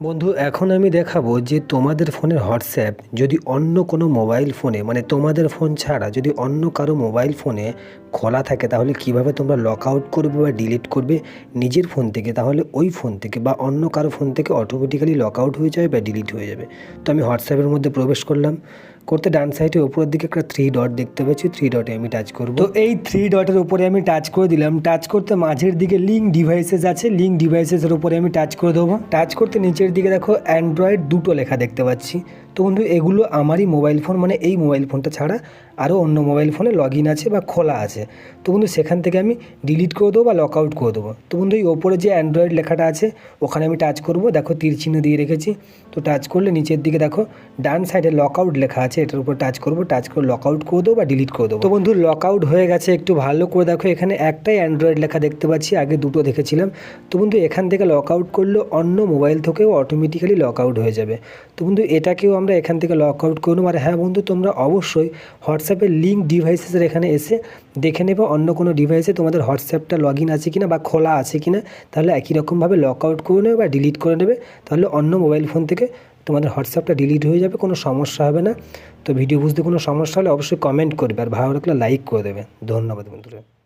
বন্ধু, এখন আমি দেখাবো যে তোমাদের ফোনের হোয়াটসঅ্যাপ যদি অন্য কোনো মোবাইল ফোনে মানে তোমাদের ফোন ছাড়া যদি অন্য কারও মোবাইল ফোনে খোলা থাকে, তাহলে কীভাবে তোমরা লক আউট করবে বা ডিলিট করবে নিজের ফোন থেকে? তাহলে ওই ফোন থেকে বা অন্য কারও ফোন থেকে অটোমেটিক্যালি লক আউট হয়ে যাবে বা ডিলিট হয়ে যাবে। তো আমি হোয়াটসঅ্যাপের মধ্যে প্রবেশ করলাম। করতে ডান সাইডে উপরের দিকে একটা থ্রি ডট দেখতে পাচ্ছি থ্রি ডটে আমি টাচ করব। তো এই থ্রি ডটের উপরে আমি টাচ করে দিলাম। টাচ করতে মাঝের দিকে লিঙ্ক ডিভাইসেস আছে লিঙ্ক ডিভাইসেসের উপরে আমি টাচ করে দেবো। টাচ করতে নিচের দিকে দেখো অ্যান্ড্রয়েড দুটো লেখা দেখতে পাচ্ছি। তো বন্ধু, এগুলো আমারই মোবাইল ফোন মানে এই মোবাইল ফোনটা ছাড়া আরও অন্য মোবাইল ফোনে লগ ইন আছে বা খোলা আছে। তো বন্ধু, সেখান থেকে আমি ডিলিট করে দেবো বা লক আউট করে দেবো। তো বন্ধু, এই ওপরে যে অ্যান্ড্রয়েড লেখাটা আছে, ওখানে আমি টাচ করব। দেখো, তীর চিহ্ন দিয়ে রেখেছি। তো টাচ করলে নিচের দিকে দেখো, ডান সাইডে লক আউট লেখা আছে, এটার উপর টাচ করব টাচ করে লক আউট করে দেবো বা ডিলিট করে দেবো। তো বন্ধু লক আউট হয়ে গেছে একটু ভালো করে দেখো, এখানে একটাই অ্যান্ড্রয়েড লেখা দেখতে পাচ্ছি, আগে দুটো দেখেছিলাম। তো বন্ধু, এখান থেকে লক আউট করলে অন্য মোবাইল থেকেও অটোমেটিক্যালি লক আউট হয়ে যাবে। তো বন্ধু, এটাকেও আমরা এখান থেকে লক আউট করে। নেব আর হ্যাঁ বন্ধু, তোমরা অবশ্যই হোয়াটসঅ্যাপের লিঙ্ক ডিভাইসেসের এখানে এসে দেখে নেবে অন্য কোনো ডিভাইসে তোমাদের হোয়াটসঅ্যাপটা লগ ইন আছে কিনা বা খোলা আছে কিনা। তাহলে একই রকমভাবে লক আউট করে নেবে বা ডিলিট করে নেবে। তাহলে অন্য মোবাইল ফোন থেকে তোমাদের হোয়াটসঅ্যাপটা ডিলিট হয়ে যাবে, কোনো সমস্যা হবে না। তো ভিডিও বুঝতে কোনো সমস্যা হলে অবশ্যই কমেন্ট করবে আর ভালো লাগলে লাইক করে দেবে। ধন্যবাদ বন্ধুরা।